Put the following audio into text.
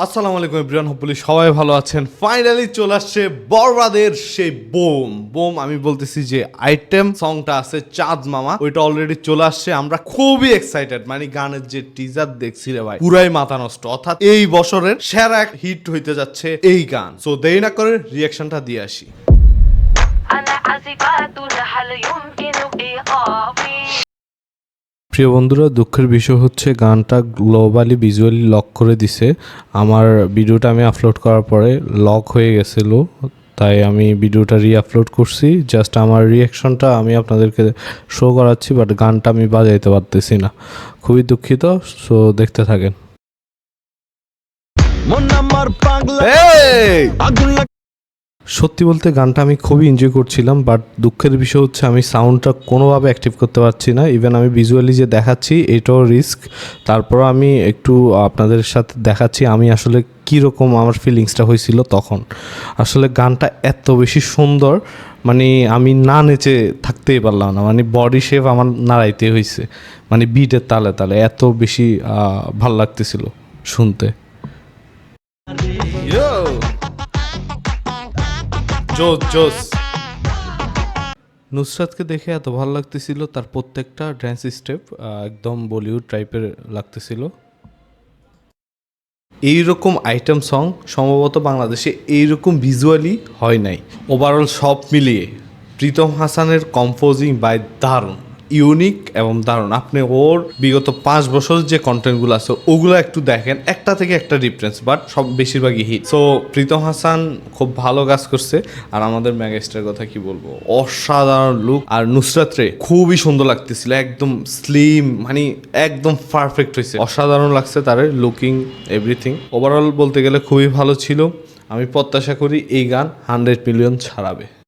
আসসালামু আলাইকুম everyone hopefully সবাই ভালো আছেন ফাইনালি চলে আসছে বরবাদের সেই বোম বোম আমি বলতেছি যে আইটেম সংটা আছে চাঁদ মামা ওইটা অলরেডি চলে আসছে আমরা খুবই এক্সাইটেড মানে গানের যে টিজার দেখছি রে ভাই পুরাই মাথা নষ্ট অর্থাৎ এই বছরের সেরা হিট হইতে যাচ্ছে এই গান সো দেরি না করে রিয়াকশনটা দিয়ে আসি أنا عازفات هل يمكن إيقافي প্রিয় বন্ধুরা দুঃখের বিষয় হচ্ছে গানটা গ্লোবালি ভিজুয়ালি লক করে দিছে। আমার ভিডিওটা আমি আপলোড করার পরে লক হয়ে গেছিল তাই আমি ভিডিওটা রি আপলোড করছি। জাস্ট আমার রিয়াকশনটা আমি আপনাদেরকে শো করাচ্ছি বাট গানটা আমি বাজাইতে পারতেছি না। খুবই দুঃখিত সো দেখতে থাকেন। সত্যি বলতে গানটা আমি খুবই এনজয় করছিলাম বাট দুঃখের বিষয় হচ্ছে আমি সাউন্ডটা কোনোভাবে অ্যাক্টিভ করতে পারছি না। ইভেন আমি ভিজুয়ালি যে দেখাচ্ছি, এটাও রিস্ক তারপর আমি একটু আপনাদের সাথে দেখাচ্ছি, আমি আসলে কীরকম আমার ফিলিংসটা হয়েছিল তখন। আসলে গানটা এত বেশি সুন্দর মানে আমি না নেচে থাকতেই পারলাম না। মানে বডি শেপ আমার নাড়াইতে হয়েছে মানে বিটের তালে তালে। এত বেশি ভালো লাগতেছিল শুনতে। জোস জোস। নুসরাতকে দেখে এত ভালো লাগতেছিল, তার প্রত্যেকটা ড্যান্স স্টেপ একদম বলিউড টাইপের লাগতেছিল। এইরকম আইটেম সং সম্ভবত বাংলাদেশে এইরকম ভিজুয়ালি হয় নাই। ওভারঅল সব মিলিয়ে প্রীতম হাসানের কম্পোজিং বাই দারুণ। ইউনিক এবং দারুণ। আপনি ওর বিগত পাঁচ বছর যে কন্টেন্টগুলো আছে, ওগুলো একটু দেখেন। একটা থেকে একটা ডিফারেন্স বাট সব বেশিরভাগই হিট সো প্রীতম হাসান খুব ভালো কাজ করছে। আর আমাদের মেগাস্টার কথা কি বলব? অসাধারণ লুক আর নুসরাত রে, খুবই সুন্দর লাগতেছিল। একদম স্লিম মানে একদম পারফেক্ট হয়েছে অসাধারণ লাগছে তার লুকিং এভরিথিং ওভারঅল বলতে গেলে খুবই ভালো ছিল। আমি প্রত্যাশা করি এই গান হান্ড্রেড মিলিয়ন ছাড়াবে।